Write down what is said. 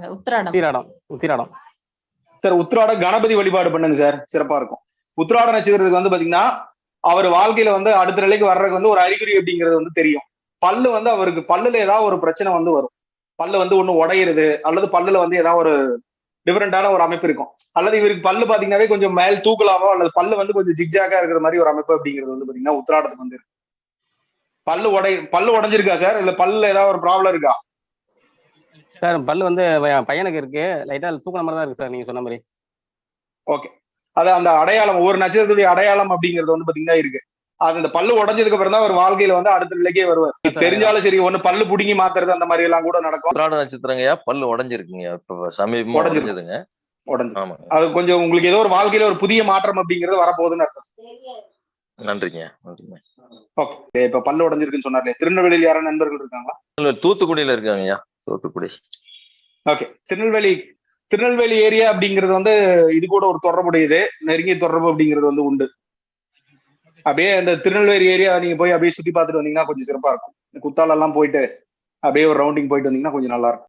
சொல்றாங்க உத்திராடம். உத்திராடம் உத்திராடம். சார் உத்திராட கணபதி வழிபாடு பண்ணுங்க சார். சிறப்பா இருக்கும். உத்திராட நட்சத்திரத்துக்கு வந்து பாத்தீங்கன்னா அவர் வாழ்க்கையில வந்து அடுத்த நிலைக்கு வர்றதுக்கு வந்து ஒரு அறிகுறி அப்படிங்கிறது வந்து தெரியும். பல்லு வந்து அவருக்கு பல்லுல ஏதாவது ஒரு பிரச்சனை வந்து வரும். பல்லு வந்து ஒண்ணு உடையிறது அல்லது பல்லுல வந்து ஏதாவது ஒரு டிஃபரெண்டான ஒரு அமைப்பு இருக்கும். அல்லது இவருக்கு பல்லு பாத்தீங்கன்னாவே கொஞ்சம் மேல் தூக்கலாவோ அல்லது பல்லு வந்து கொஞ்சம் ஜிக்ஜாக்கா இருக்கிற மாதிரி ஒரு அமைப்பு அப்படிங்கிறது வந்து பாத்தீங்கன்னா உத்திராடத்துக்கு வந்து இருக்கு. பல்லு உடை பல்லு உடைஞ்சிருக்கா சார்? இல்ல பல்லுல ஏதாவது ஒரு ப்ராப்ளம் இருக்கா? சார் பல்லு வந்து என் பையனுக்கு இருக்கு. லைட்டா தூக்கின மாதிரி தான் இருக்கு சார் நீங்க சொன்ன மாதிரி. அது அந்த அடையாளம் ஒவ்வொரு நட்சத்திரத்துடைய அடையாளம் அப்படிங்கிறது வந்து பாத்தீங்கன்னா இருக்கு. அது அந்த பல்லு உடைஞ்சதுக்கு அப்புறம் தான் அவர் வாழ்க்கையில வந்து அடுத்த நிலைக்கே வருவார். தெரிஞ்சாலும் சரி ஒண்ணு பல்லு புடுங்கி மாத்துறது அந்த மாதிரி எல்லாம் கூட நடக்கும். உத்திராட நட்சத்திரங்கய்யா பல்லு உடஞ்சிருக்குங்க. இப்ப சமீபமா உடைஞ்சிருக்கு. உடைஞ்சதுங்க. உடஞ்சு. அது கொஞ்சம் உங்களுக்கு ஏதோ ஒரு வாழ்க்கையில ஒரு புதிய மாற்றம் அப்படிங்கிறது வரப்போகுதுன்னு அர்த்தம். நன்றிங்க. நன்றிங்க. ஓகே. இப்ப பல்லு உடைஞ்சிருக்குன்னு சொன்னார்ல திருநெல்வேலியில் யாரும் நண்பர்கள் இருக்காங்களா? தூத்துக்குடியில இருக்காங்கய்யா. தூத்துக்குடி ஓகே திருநெல்வேலி திருநெல்வேலி ஏரியா அப்படிங்கிறது வந்து இது கூட ஒரு தொடர்புடையது. நெருங்கிய தொடர்பு அப்படிங்கிறது வந்து உண்டு. அப்படியே அந்த திருநெல்வேலி ஏரியா நீங்க போய் அப்படியே சுத்தி பார்த்துட்டு வந்தீங்கன்னா கொஞ்சம் சிறப்பா இருக்கும். குத்தாலம் எல்லாம் போயிட்டு அப்படியே ஒரு ரவுண்டிங் போயிட்டு வந்தீங்கன்னா கொஞ்சம் நல்லா இருக்கும்.